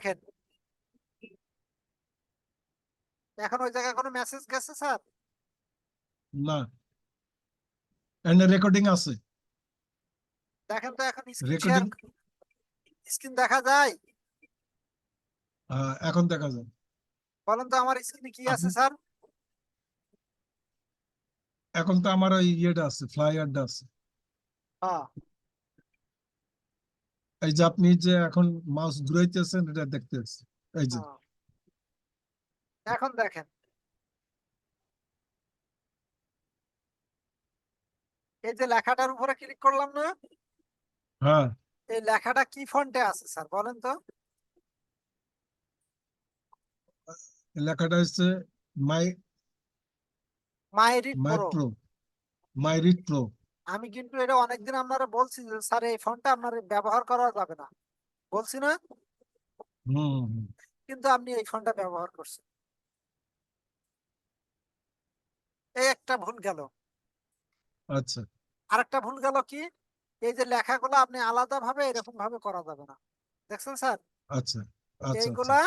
দেখেন। এখন ওই জায়গায় কোনো মেসেজ গেছে স্যার? না। এন্ড রেকর্ডিং আছে। দেখেন তো এখন স্ক্রিন স্ক্রিন দেখা যায়? এখন দেখা যায়। বলেন তো আমার স্ক্রিনে কি আছে স্যার? এখন তো আমার ওই ইয়েটা আছে ফ্লাইয়ারটা আছে। হ্যাঁ এই যে আপনি যে এখন মাউস ঘুরাইতেছেন এটা দেখতে এই যে। এখন দেখেন। এই যে লেখাটার উপরে ক্লিক করলাম না? হ্যাঁ। এই লেখাটা কি ফন্টে আছে স্যার বলেন তো? লেখাটা হচ্ছে my my read pro pro my read pro আমি কিন্তু এটা অনেকদিন আপনারা বলছি যে স্যার এই ফোনটা আপনার ব্যবহার করা যাবে না। বলছি না? কিন্তু আপনি এই ফোনটা ব্যবহার করছেন। এই একটা ভুল গেল। আচ্ছা। আরেকটা ভুল গেল কি? এই যে লেখাগুলো আপনি আলাদা ভাবে এরকম ভাবে করা যাবে না। দেখছেন স্যার? আচ্ছা আচ্ছা এইগুলা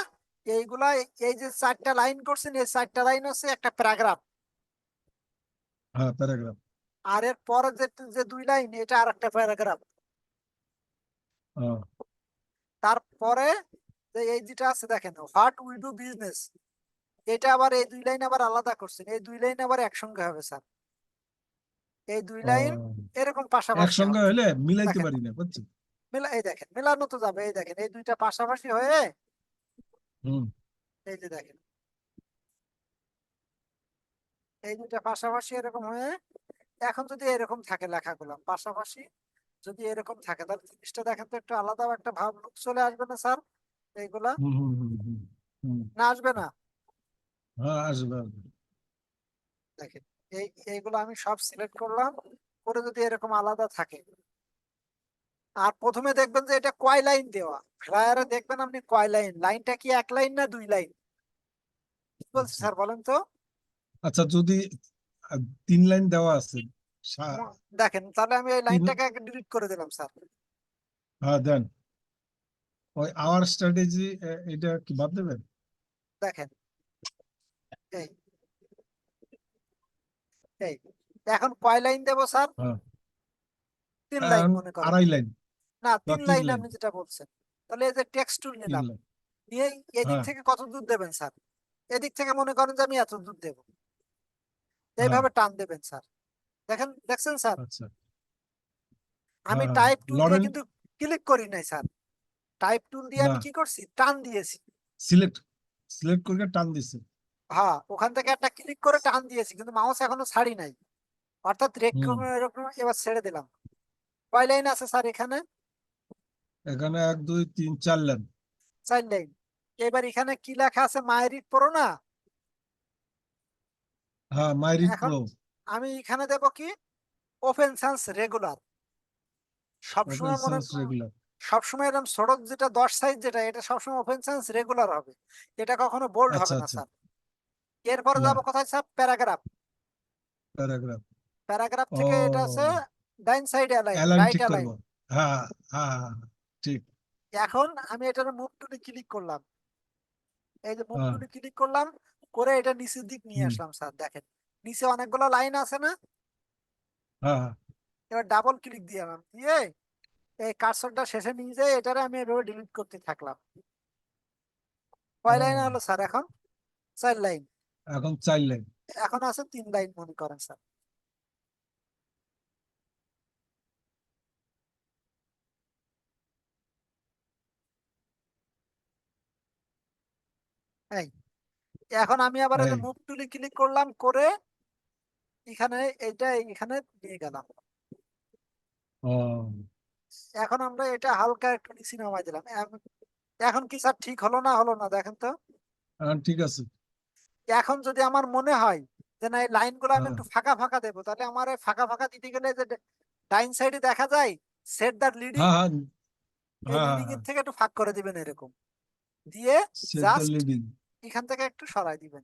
এইগুলা এই যে চারটা লাইন করছেন এই চারটা লাইন হচ্ছে একটা প্যারাগ্রাফ। হ্যাঁ প্যারাগ্রাফ। আর এর পরে যে যে দুই লাইন এটা আর একটা প্যারাগ্রাফ তারপরে যে এই যেটা আছে দেখেন হোয়াট উই ডু বিজনেস এটা আবার এই দুই লাইন আবার আলাদা করছেন। এই দুই লাইন আবার একসঙ্গে হবে স্যার। এই দুই লাইন এরকম পাশাপাশি একসঙ্গে। হলে মিলাইতে পারি না বুঝছেন মেলা এই দেখেন মেলানো তো যাবে এই দেখেন এই দুইটা পাশাপাশি হয়ে হুম। এই যে দেখেন। এই দুইটা পাশাপাশি এরকম হয়ে এখন যদি এরকম থাকে লেখাগুলো পাশাপাশি যদি এরকম থাকে তাহলে জিনিসটা দেখেন তো একটু আলাদা একটা ভাব চলে আসবে না স্যার? এইগুলা? না আসবে না? হ্যাঁ আসবে। দেখেন এই এইগুলো আমি সব সিলেক্ট করলাম করে যদি এরকম আলাদা থাকে। আর প্রথমে দেখবেন যে এটা কয় লাইন দেওয়া? ফ্লায়ারে দেখবেন আপনি কয় লাইন? লাইনটা কি এক লাইন না দুই লাইন? বলছি। স্যার বলেন তো? আচ্ছা যদি তিন লাইন দেওয়া আছে। দেখেন তাহলে আমি এই লাইনটাকে ডিলিট করে দিলাম স্যার। হ্যাঁ দেন। ওই আওয়ার স্ট্র্যাটেজি এটা কি বাদ দেবেন? দেখেন এই এই এখন কয় লাইন দেবো স্যার? হ্যাঁ। তিন লাইন মনে করেন। আড়াই লাইন। না তিন লাইন। আপনি যেটা বলছেন তাহলে এই যে টেক্সট টুল নিলাম। নিয়ে এদিক হ্যাঁ। থেকে কত দূর দেবেন স্যার? এদিক থেকে মনে করেন যে আমি এত দূর দেব। এইভাবে টান দেবেন স্যার। দেখেন দেখছেন স্যার? আচ্ছা। আমি হ্যাঁ, টাইপ টুল দিয়ে কিন্তু ক্লিক করি নাই স্যার। টাইপ টুল দিয়ে আমি কি করছি? টান দিয়েছি। সিলেক্ট সিলেক্ট করে টান দিছে। হ্যাঁ ওখান থেকে একটা ক্লিক করে টান দিয়েছি কিন্তু মাউস এখনও ছাড়ি নাই। অর্থাৎ হুম। এরকম এবার ছেড়ে দিলাম। কয় লাইন আছে স্যার এখানে? এখানে এক দুই তিন চার লাইন চার লাইন এবার এখানে কি লেখা আছে? মায়েরিট পড়ো না হ্যাঁ মাই এখন আমি এখানে দেব কি? ওপেন সায়েন্স রেগুলার সবসময় মনে রেগুলার সবসময় এরকম সড়ক যেটা দশ সাইজ যেটা এটা সবসময় ওপেন রেগুলার হবে। এটা কখনো বোল্ড হবে আচ্ছা, না আচ্ছা। স্যার এরপরে না। যাব কোথায় স্যার প্যারাগ্রাফ প্যারাগ্রাফ প্যারাগ্রাফ থেকে এটা আছে ডাইন সাইডে অ্যালাইন রাইট অ্যালাইন হ্যাঁ হ্যাঁ ঠিক। এখন আমি এটার মুভ টুলে ক্লিক করলাম। এই যে মুভ। টুলে ক্লিক করলাম করে এটা নিচের দিক নিয়ে আসলাম স্যার দেখেন। নিচে অনেকগুলো লাইন আছে না? হ্যাঁ হ্যাঁ। এবার ডাবল ক্লিক দিলাম দিয়ে এই কার্সরটা শেষে নিয়ে যাই এটারে আমি এভাবে ডিলিট করতে থাকলাম। কয় লাইন হলো স্যার এখন? চার লাইন। এখন চার লাইন। এখন আছে তিন লাইন মনে করেন স্যার। এই। এখন আমি আবার এই। মুভ টুলে ক্লিক করলাম করে এখানে এইটা এখানে নিয়ে গেলাম। এখন আমরা এটা হালকা একটু নিচে নামাই দিলাম এখন কি স্যার ঠিক হলো না হলো না দেখেন তো? ঠিক আছে। এখন যদি আমার মনে হয় যে না এই লাইনগুলো আমি হ্যাঁ। একটু ফাঁকা ফাঁকা দেবো তাহলে আমার ফাঁকা ফাঁকা দিতে গেলে যে ডাইন সাইডে দেখা যায় সেট দ্য লিডিং হ্যাঁ হ্যাঁ। এই হ্যাঁ, লিডিং এর হ্যাঁ। থেকে একটু ফাঁক করে দিবেন এরকম। দিয়ে সেট just লিডিং এখান থেকে একটু সরাই দিবেন।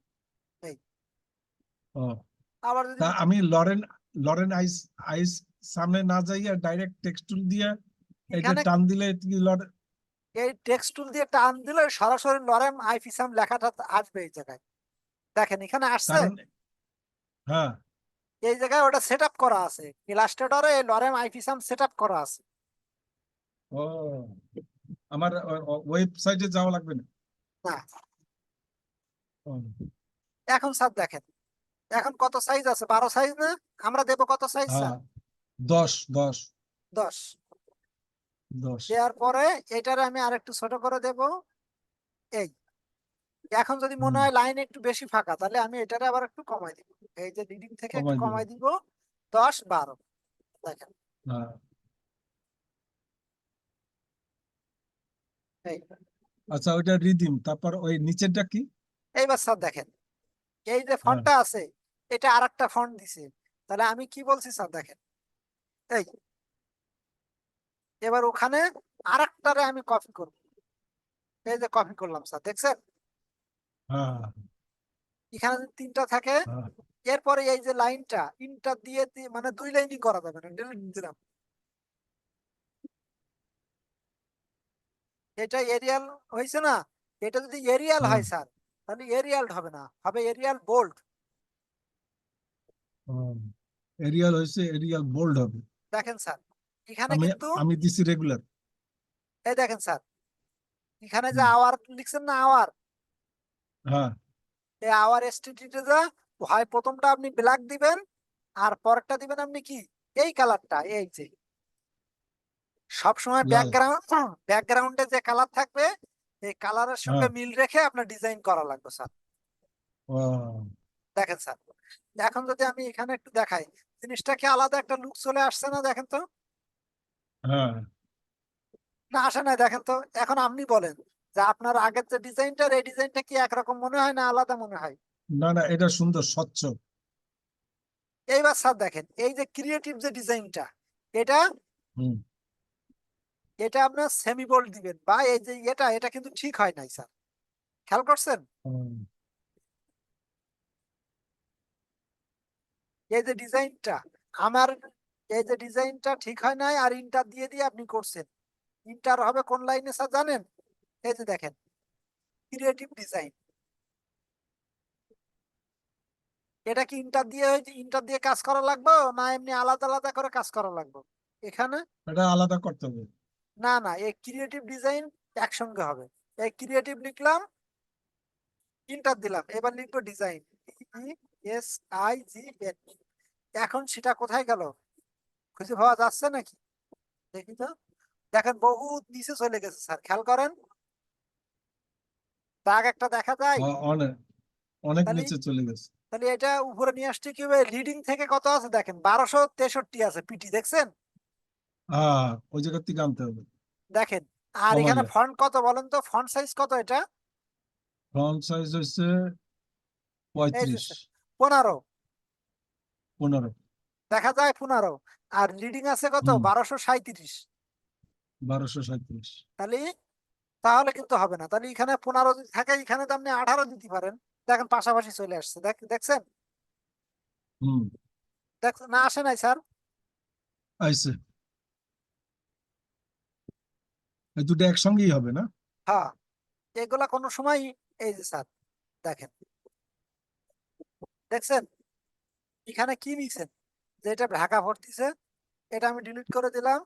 ও। আবার যদি আমি লরেন লরেন আইস আইস সামনে না যাইয়া ডাইরেক্ট টেক্সটুল দিয়া এটা টান দিলে কি লরেন এই টেক্সট টুল দিয়ে টান দিলে সরাসরি লরেম আইফিসাম লেখাটা আসবে এই জায়গায়। দেখেন এখানে আসছে। হ্যাঁ। এই জায়গায় ওটা সেট আপ করা আছে। ইলাস্ট্রেটরে এই লরেম আইফিসাম সেট আপ করা আছে। ও। আমার ওয়েবসাইটে যাওয়া লাগবে না? না। এখন স্যার দেখেন এখন কত সাইজ আছে? বারো সাইজ না? আমরা দেবো কত সাইজ স্যার? হ্যাঁ দশ দশ। দশ। দেওয়ার পরে এটারে আমি আরেকটু ছোট করে দেব। এই এখন যদি মনে হয় লাইন একটু বেশি ফাঁকা তাহলে আমি এটারে আবার একটু কমাই দিব। এই যে লিডিং থেকে একটু কমাই দিব। দশ বারো। দেখেন। হ্যাঁ। আচ্ছা ওইটা রিদিম তারপর ওই নিচেরটা কি? এইবার স্যার দেখেন এই যে ফন্টটা আছে এটা আর একটা ফন্ট দিছে। তাহলে আমি কি বলছি স্যার দেখেন এই এবার ওখানে আর একটারে আমি কপি করব। এই যে কপি করলাম স্যার দেখছেন? হ্যাঁ। এখানে যদি তিনটা থাকে হ্যাঁ। এরপরে এই যে লাইনটা ইনটা দিয়ে দিয়ে- মানে দুই লাইনই করা যাবে না ডিলিট দিলাম। এটা এরিয়াল হয়েছে না এটা যদি এরিয়াল হয় স্যার তাহলে এরিয়াল হবে না হবে এরিয়াল বোল্ড এরিয়াল হয়েছে এরিয়াল বোল্ড হবে। দেখেন স্যার এখানে কিন্তু আমি দিছি রেগুলার এই দেখেন স্যার এখানে যে আওয়ার লিখছেন না আওয়ার হ্যাঁ। এই আওয়ার এসটিটিতে যা হয় প্রথমটা আপনি ব্ল্যাক দিবেন আর পরেরটা দিবেন আপনি কি? এই কালারটা এই যে। সবসময় লাল। ব্যাকগ্রাউন্ড ব্যাকগ্রাউন্ডে যে কালার থাকবে এই কালারের সঙ্গে হ্যাঁ। মিল রেখে আপনার ডিজাইন করা লাগবে স্যার। দেখেন স্যার। এখন যদি আমি এখানে একটু দেখাই জিনিসটা কি আলাদা একটা লুক চলে আসছে না দেখেন তো? হ্যাঁ। না আসে না দেখেন তো। এখন আপনি বলেন যে আপনার আগের যে ডিজাইনটা এই ডিজাইনটা কি একরকম মনে হয় না আলাদা মনে হয়? না না এটা সুন্দর স্বচ্ছ। এইবার স্যার দেখেন এই যে ক্রিয়েটিভ যে ডিজাইনটা এটা হুম। এটা আপনার সেমি বোল্ড দিবেন বা এই যে এটা এটা কিন্তু ঠিক হয় নাই স্যার খেয়াল করছেন? এই যে ডিজাইনটা আমার এই যে ডিজাইনটা ঠিক হয় নাই আর ইন্টার দিয়ে দিয়ে আপনি করছেন। ইন্টার হবে কোন লাইনে স্যার জানেন? এই যে দেখেন ক্রিয়েটিভ ডিজাইন এটা কি ইন্টার দিয়ে ইন্টার দিয়ে কাজ করা লাগবে না এমনি আলাদা আলাদা করে কাজ করা লাগবে? এখানে? এটা আলাদা করতে হবে। না না এই ক্রিয়েটিভ ডিজাইন একসঙ্গে হবে। এই ক্রিয়েটিভ লিখলাম ইন্টার দিলাম এবার লিখব design S I G N এখন সেটা কোথায় গেল? খুঁজে পাওয়া যাচ্ছে নাকি? দেখি তো। দেখেন বহুত নিচে চলে গেছে স্যার খেয়াল করেন। দাগ একটা দেখা যায়। অনেক অনেক নিচে চলে গেছে। তাহলে এটা উপরে নিয়ে আসতে কি লিডিং থেকে কত আছে দেখেন? বারোশো তেষট্টি আছে পিটি দেখছেন? হ্যাঁ ওই জায়গা থেকে আনতে হবে। দেখেন আর কমালে। এখানে ফন্ট কত বলেন তো? ফন্ট সাইজ কত এটা? ফ্রন্ট সাইজ হচ্ছে পঁয়ত্রিশ। পনেরো। পনেরো। দেখা যায় পনেরো। আর লিডিং আছে কত? হুম। বারোশো সাঁইত্রিশ। বারোশো সাঁত্রিশ তাহলে তাহলে কিন্তু হবে না। তাহলে এখানে পনেরো যদি থাকে এখানে তো আপনি আঠারো দিতে পারেন। দেখেন পাশাপাশি চলে আসছে। দেখ- দেখছেন? হুম। দেখ না আসে নাই স্যার? আইসে এই দুটো একসঙ্গেই হবে না? হ্যাঁ এগুলা কোনো সময় এই যে স্যার দেখেন। দেখছেন? এখানে কি নিছেন যে এটা ঢাকা ভর্তিছে এটা আমি ডিলিট করে দিলাম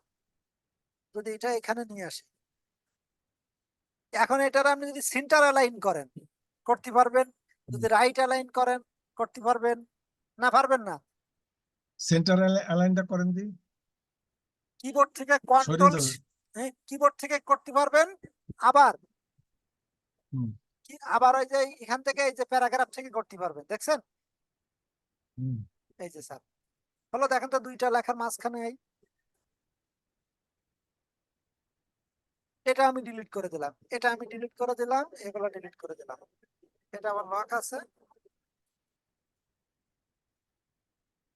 যদি এটা এখানে নিয়ে আসি। এখন এটার আপনি যদি সেন্টার অ্যালাইন করেন করতে পারবেন যদি রাইট অ্যালাইন করেন করতে পারবেন না পারবেন না? সেন্টার অ্যালাইনটা করেন দি। কিবোর্ড থেকে কন্ট্রোল কিবোর্ড থেকে করতে পারবেন। আবার আবার ওই যে এখান থেকে এই যে প্যারাগ্রাফ থেকে করতে পারবেন দেখছেন? এই যে স্যার হলো দেখেন তো দুইটা লেখার মাঝখানে এই। এটা আমি ডিলিট করে দিলাম। এটা আমি ডিলিট করে দিলাম এগুলো ডিলিট করে দিলাম। এটা আমার লক আছে।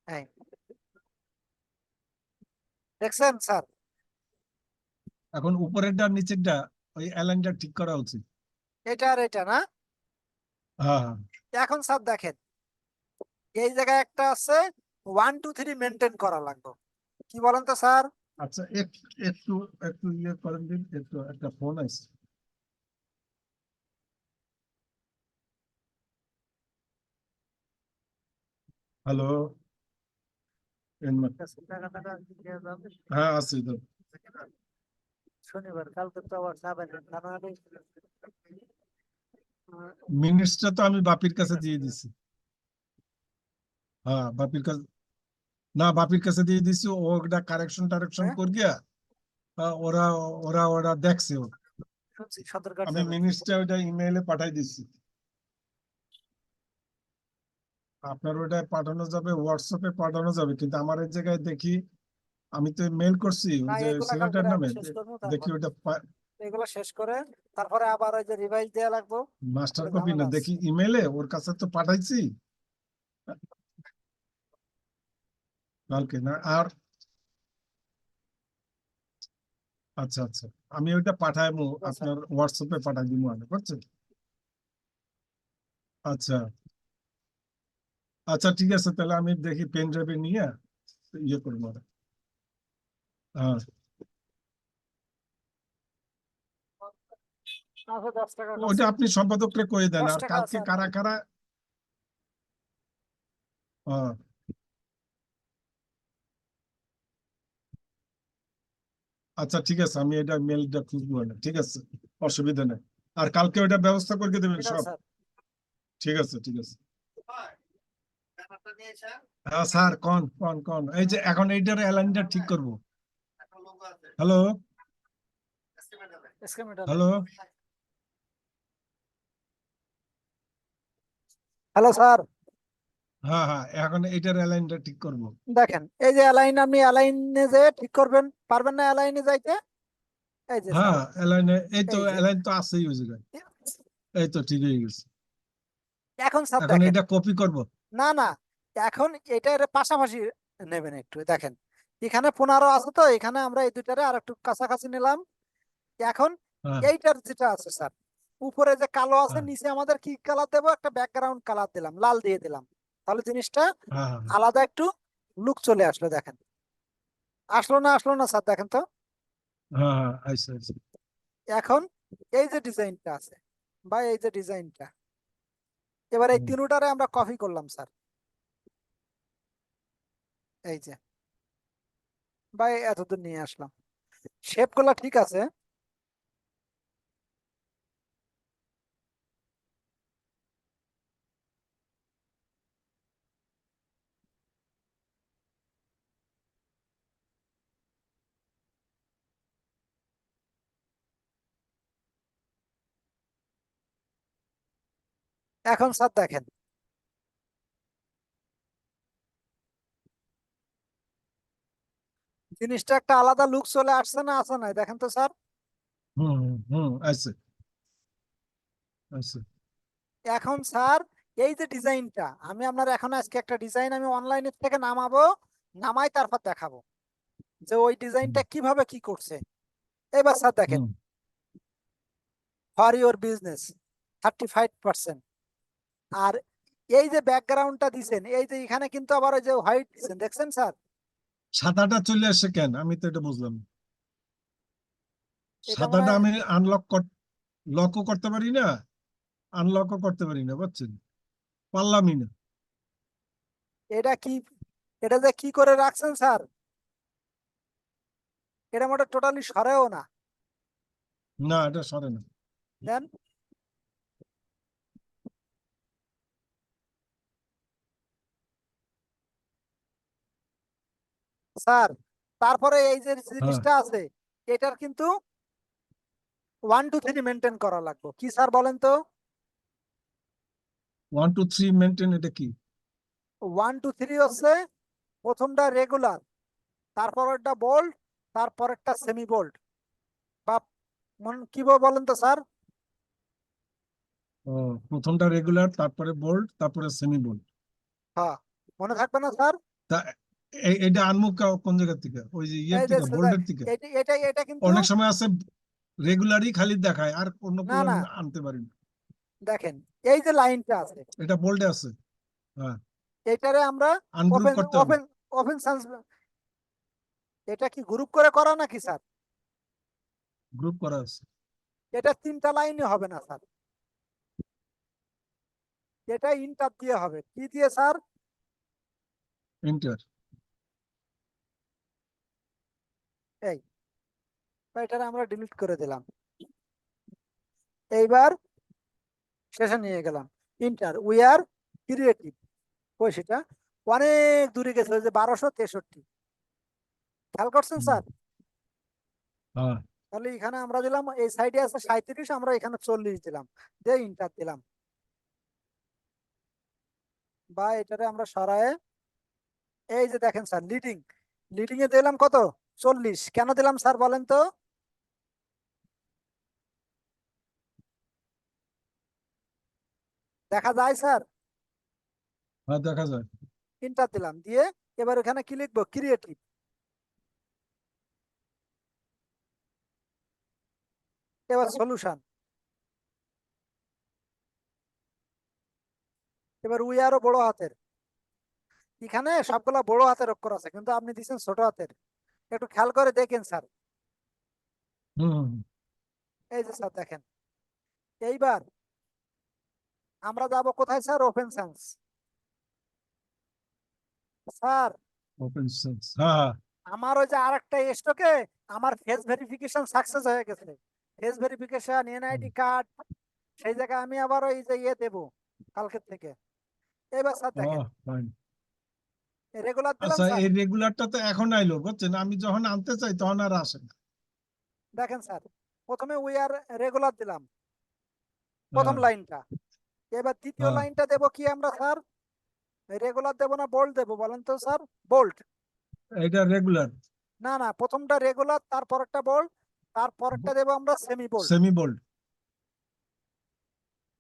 এই। দেখছেন স্যার এখন উপরেরটা আর নিচেরটা ওই অ্যালাইনটা ঠিক করা উচিত। এটা আর এটা না? হ্যাঁ হ্যাঁ। এখন স্যার দেখেন এই জায়গায় একটা আছে ওয়ান টু থ্রি মেনটেন করা লাগবে। কি বলেন তো স্যার? আচ্ছা একটু একটু ইয়ে করেন দিন একটু একটা ফোন আছে হ্যালো। হ্যাঁ আছি তো শনিবার কালকে তো আবার যাবেন মিনিটসটা তো আমি বাপির কাছে দিয়ে দিছি হ্যাঁ বাপির কাছে না বাপির কাছে দিয়ে দিছি ওটা কারেকশন টারেকশন হ্যাঁ? করে গিয়া ওরা ওরা ওরা দেখছে। আমি। মিনিটসটা ওটা ইমেইলে পাঠাই দিচ্ছি আপনার ওটা পাঠানো যাবে হোয়াটসঅ্যাপে পাঠানো যাবে কিন্তু আমার এই জায়গায় দেখি আমি তো মেল করছি ওই যে সিলেটের নামে দেখি ওটা এগুলো শেষ করে তারপরে আবার ওই যে রিভাইজ দেওয়া লাগবে। মাস্টার কপি না দেখি ইমেলে ওর কাছে তো পাঠাইছি। কালকে না আর আচ্ছা আচ্ছা আমি ওইটা পাঠাইবো। আপনার হোয়াটসঅ্যাপে পাঠাই দিব আমি বুঝছেন? আচ্ছা। আচ্ছা ঠিক আছে তাহলে আমি দেখি পেন ড্রাইভে নিয়ে ইয়ে করব। খরচ। আপনি সম্পাদককে কয়ে দেন আর কালকে কারা কারা? আচ্ছা ঠিক আছে আমি এটা মেলটা খুঁজবো না ঠিক আছে অসুবিধা নেই। আর কালকে ওইটা ব্যবস্থা করে দেবেন সব? ঠিক আছে ঠিক আছে। হ্যাঁ স্যার কোন কোন কোন? এই যে এখন এইটার অ্যালাইনটা ঠিক করব। হ্যালো. হ্যালো হ্যালো স্যার হ্যাঁ হ্যাঁ এখন অ্যালাইনটা ঠিক করব। দেখেন এই যে অ্যালাইন আপনি অ্যালাইনে যে ঠিক করবেন পারবেন না অ্যালাইনে যাইতে? এই যে হ্যাঁ অ্যালাইনে এই তো অ্যালাইন তো আছেই ওই জায়গায়। এই তো ঠিক হয়ে গেছে। এখন স্যার এখন এটা কপি করব? না না এখন এটার পাশাপাশি নেবেন একটু দেখেন। এখানে পনেরো আছে তো এখানে আমরা এই দুটারে আর একটু কাছাকাছি নিলাম। এখন হ্যাঁ। এইটার যেটা আছে স্যার উপরে যে কালো আছে হ্যাঁ। নিচে আমাদের কি কালার দেবো? একটা ব্যাকগ্রাউন্ড কালার দিলাম লাল দিয়ে দিলাম। তাহলে জিনিসটা হ্যাঁ আলাদা একটু লুক চলে আসলো দেখেন। আসলো না আসলো না স্যার দেখেন তো। এখন এই যে ডিজাইনটা আছে বা এই যে ডিজাইনটা এবার এই। তিনটারে আমরা কপি করলাম স্যার। এই যে। বা এতদূর নিয়ে আসলাম। শেপগুলা ঠিক আছে। এখন স্যার দেখেন। জিনিসটা একটা আলাদা লুক চলে আসছে না আসে নাই? দেখেন তো স্যার। হুম হুম, হুম আছে। আছে। এখন স্যার এই যে ডিজাইনটা আমি আপনার এখন আজকে একটা ডিজাইন আমি অনলাইনের থেকে নামাবো নামাই তারপর দেখাবো। যে ওই ডিজাইনটা কীভাবে কি করছে। এবার স্যার দেখেন। For your business thirty five percent আর এই যে ব্যাকগ্রাউন্ডটা দিছেন এই যে এখানে কিন্তু আবার ওই যে হোয়াইট দিছেন দেখছেন স্যার? সাদাটা চলে আসে কেন? আমি তো এটা বুঝলাম। সাদাটা আমি আনলক লকও করতে পারি না আনলকও করতে পারি না বুঝছেন? পারলামই না। এটা কি এটা যে কি করে রাখছেন স্যার? এটা মোটে টোটালি সরেও না। না এটা সরে না। দেন। স্যার তারপরে এই যে জিনিসটা আছে এটার কিন্তু ওয়ান টু থ্রি মেনটেন করা লাগবে। কি স্যার বলেন তো? ওয়ান টু থ্রি মেনটেন এটা কি? ওয়ান টু থ্রি হচ্ছে প্রথমটা রেগুলার তারপরেরটা বোল্ড তারপরেরটা সেমি বোল্ড বা মন কি বল- বলেন তো স্যার? প্রথমটা রেগুলার তারপরে বোল্ড তারপরে সেমি বোল্ড হ্যাঁ মনে থাকবে না স্যার? এটা আনমুখ কোন জায়গা থেকে? ওই যে ইয়ের থেকে বোল্ডের থেকে? এটা এটা কিন্তু অনেক সময় আছে রেগুলারই খালি দেখায় আর অন্য কোনো আনতে পারি না। দেখেন এই যে লাইনটা আছে। এটা বোল্ডে আছে। এটারে আমরা আনগ্রুপ করতে ওপেন ওপেন এটা কি গ্রুপ করে করা নাকি স্যার? গ্রুপ করা আছে। এটা তিনটা লাইনে হবে না স্যার। এটা ইন্টার দিয়ে হবে। কি দিয়ে স্যার? ইন্টার এটা আমরা ডিলিট করে দিলাম। এইবার শেষে নিয়ে গেলাম। ইন্টার উই আর ক্রিয়েটিভ কই সেটা? অনেক দূরে গেছে যে বারোশো তেষট্টি। খেয়াল করছেন স্যার? হ্যাঁ। তাহলে এখানে আমরা দিলাম এই সাইডে আছে সাঁত্রিশ আমরা এখানে চল্লিশ দিলাম। দিয়ে ইন্টার দিলাম। বা এটারে আমরা সরায়ে এই যে দেখেন স্যার লিডিং লিডিং এ দিলাম কত? চল্লিশ। কেন দিলাম স্যার বলেন তো? দেখা যায় স্যার? হ্যাঁ দেখা যায়। ইন্টার দিলাম। দিয়ে এবার ওখানে কি লিখব? ক্রিয়েটিভ এবার সলিউশন এবার উই আরও বড় হাতের। এখানে সবগুলা বড় হাতের অক্ষর আছে কিন্তু আপনি দিচ্ছেন ছোট হাতের। একটু খেয়াল করে দেখেন স্যার। এই যে স্যার দেখেন। এইবার আমরা যাব কোথায় sir? Open sans sir. Open sans হ্যাঁ হ্যাঁ। আমার ওই যে আরেকটা স্টকে আমার ফেস ভেরিফিকেশন সাকসেস হয়ে গেছে। ফেস ভেরিফিকেশন এনআইডি কার্ড সেই জায়গায় আমি আবার ওই যে ইয়ে দেবো কালকের থেকে। এবার স্যার দেখেন। রেগুলার দিলাম আচ্ছা স্যার এই রেগুলারটা তো এখন আইলো বুঝছেন? আমি যখন আনতে চাই তখন আর আসে না। দেখেন স্যার প্রথমে উই আর রেগুলার দিলাম। প্রথম হ্যাঁ, লাইনটা এবার হ্যাঁ। লাইনটা দেবো কি আমরা স্যার রেগুলার দেবো না বোল্ট দেবো বলেন তো স্যার বোল্ট এটা রেগুলার না না প্রথমটা রেগুলার তারপরেরটা বোল্ট তারপরেরটা দেবো আমরা semi bold semi bold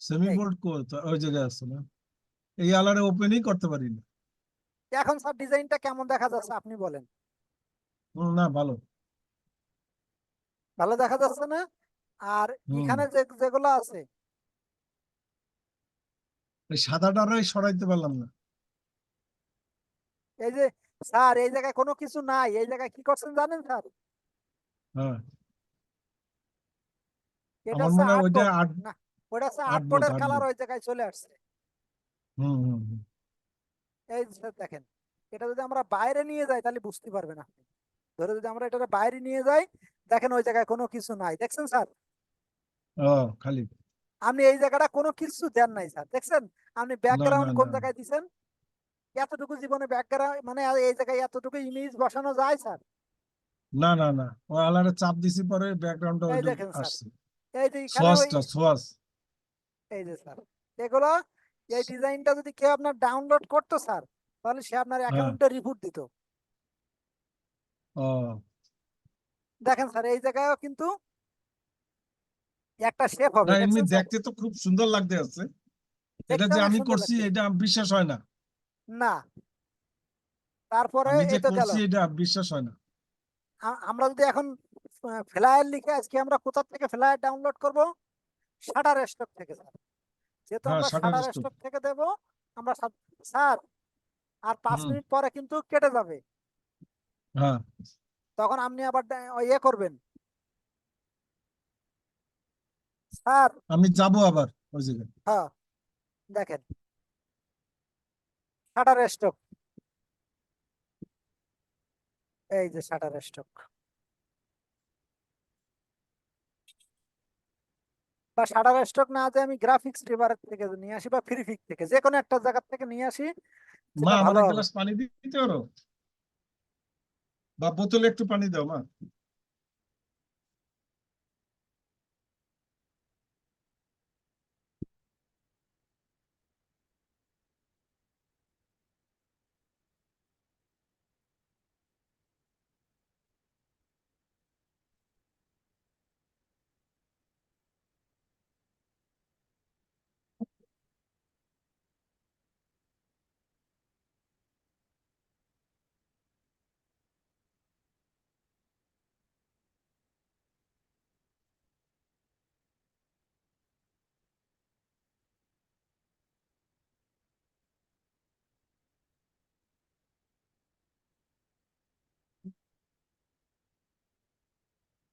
semi এই। বোল্ড ওই জায়গায় আছে না? এই আলারে ওপেনই করতে পারি না। এখন স্যার ডিজাইনটা কেমন দেখা যাচ্ছে আপনি বলেন। না ভালো। ভালো দেখা যাচ্ছে না? আর এখানে যে যেগুলো আছে। এই সাদাটারই সরাইতে পারলাম না। এই যে স্যার এই জায়গায় কোনো কিছু নাই। এই জায়গায় কি করছেন জানেন স্যার হ্যাঁ। এটা মনে ওইটা আট না ওটা হচ্ছে আর্টবোর্ড, আর্টবোর্ডের কালার ওই জায়গায় চলে আসছে। হুম হুম। এই দেখেন এটা যদি আমরা বাইরে নিয়ে যাই তাহলে বুঝতে পারবেন আপনি। ধরে যদি আমরা এটা বাইরে নিয়ে যাই দেখেন ওই জায়গায় কোনো কিছু নাই। দেখছেন স্যার? খালি। আপনি এই জায়গাটা কোনো কিছু দেন নাই স্যার। দেখছেন? আপনি ব্যাকগ্রাউন্ড কোন জায়গায় দিছেন? এতটুকু জীবনে ব্যাকগ্রাউন্ড মানে এই জায়গায় এতটুকু ইমেজ বসানো যায় স্যার? না না না। ও আলারে চাপ দিছি পরে ব্যাকগ্রাউন্ডটা আসছে। এই যে সোয়াসটা সোয়াস এই যে স্যার। এগুলো এই ডিজাইনটা যদি কেউ আপনার ডাউনলোড করতো স্যার তাহলে সে আপনার হ্যাঁ। অ্যাকাউন্টে রিপোর্ট দিত। দেখেন স্যার এই জায়গায়ও কিন্তু একটা শেপ হবে না এমনি দেখতে তো খুব সুন্দর লাগতে আছে। এটা যে আমি করছি এটা বিশ্বাস হয় না। না। তারপরে গেল। করছি এটা বিশ্বাস হয় না। আমরা যদি এখন ফ্লায়ার লিখে আজকে আমরা কোথা থেকে ফ্লায়ার ডাউনলোড করব? শাটার স্টক থেকে স্যার। যেহেতু হ্যাঁ, আমরা। শাটার স্টক থেকে দেব আমরা স্যার আর পাঁচ মিনিট পরে কিন্তু কেটে যাবে। হ্যাঁ। তখন আপনি আবার ইয়ে করবেন। স্যার। আমি যাব আবার ওই জায়গায়। হ্যাঁ দেখেন। শাটার স্টক এই যে শাটার স্টক বা শাটার স্টক না যে আমি গ্রাফিক্স রিভার থেকে নিয়ে আসি বা ফ্রি ফ্রিফিক থেকে যে কোনো একটা জায়গা থেকে নিয়ে আসি মা হবে। গ্লাস পানি দিতে পারো বা বোতলে একটু পানি দাও মা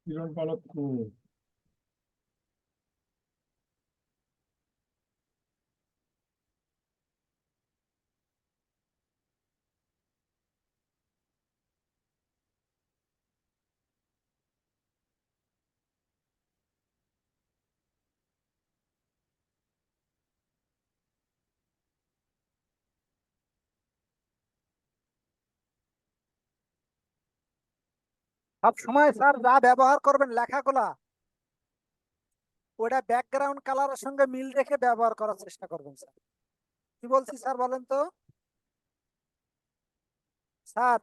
이런 거는 그 সব সময় স্যার যা ব্যবহার করবেন লেখাগুলা ওটা ব্যাকগ্রাউন্ড কালারের সঙ্গে মিল রেখে ব্যবহার করার চেষ্টা করবেন স্যার। কি বলছি স্যার বলেন তো? স্যার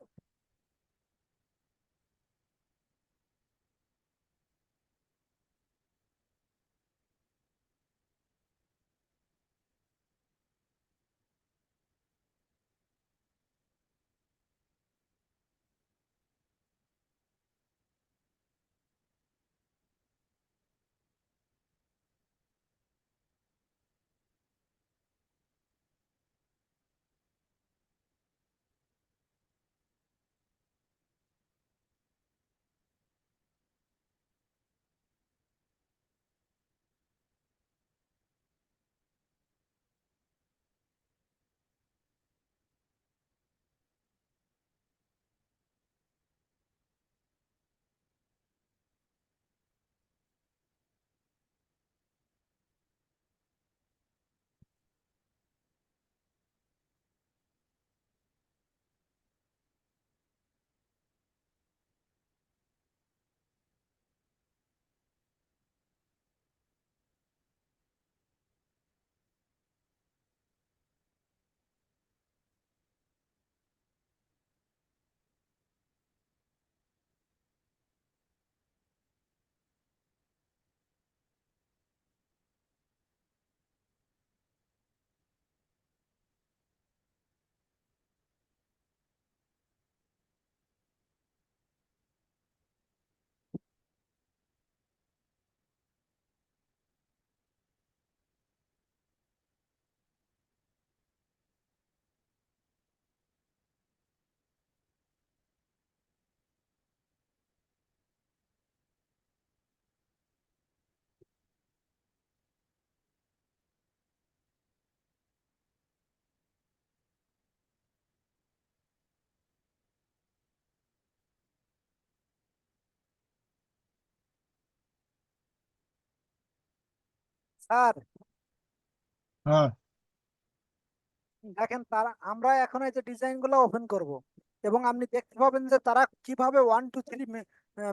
স্যার হ্যাঁ। দেখেন তারা আমরা এখন এই যে ডিজাইনগুলো ওপেন করব এবং আপনি দেখতে পাবেন যে তারা কীভাবে ওয়ান টু থ্রি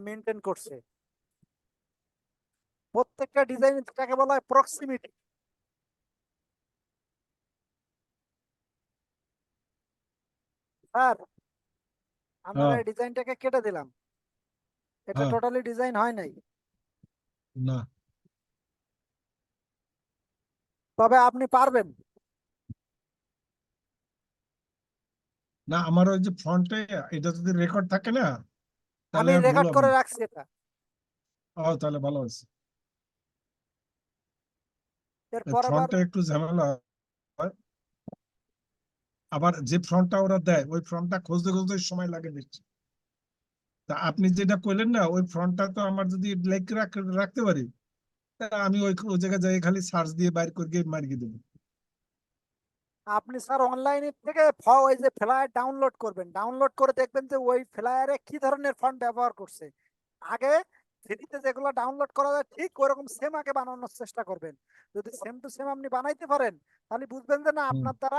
মেনটেন করছে। প্রত্যেকটা ডিজাইন যেটাকে বলা হয় প্রক্সিমিটি স্যার আমরা হ্যাঁ। এই ডিজাইনটাকে কেটে দিলাম। এটা হ্যাঁ। টোটালি ডিজাইন হয় নাই। না। তবে আপনি পারবেন। না আমার ওই যে ফ্রন্টে এটা যদি রেকর্ড থাকে না আমি রেকর্ড করে রাখছি এটা। ও তাহলে ভালো আছে ফ্রন্টে একটু ঝামেলা হয়। আবার যে ফ্রন্টটা ওরা দেয় ওই ফ্রন্টটা খুঁজতে খুঁজতে সময় লাগে বেশি। তা আপনি যেটা কইলেন না ওই ফ্রন্টটা তো আমার যদি লাইক রাখতে পারি আমি ওই ওই জায়গায় যাই খালি সার্চ দিয়ে বাইর করে গিয়ে দেব। আপনি স্যার অনলাইন থেকে ওই যে ফ্লায়ার ডাউনলোড করবেন। ডাউনলোড করে দেখবেন যে ওই ফ্লায়ারে কি ধরনের ফন্ট ব্যবহার করছে। আগে থ্রিতে যেগুলো ডাউনলোড করা যায় ঠিক ওরকম সেম আগে বানানোর চেষ্টা করবেন। যদি সেম টু সেম আপনি বানাইতে পারেন তাহলে বুঝবেন যে না আপনার দ্বারা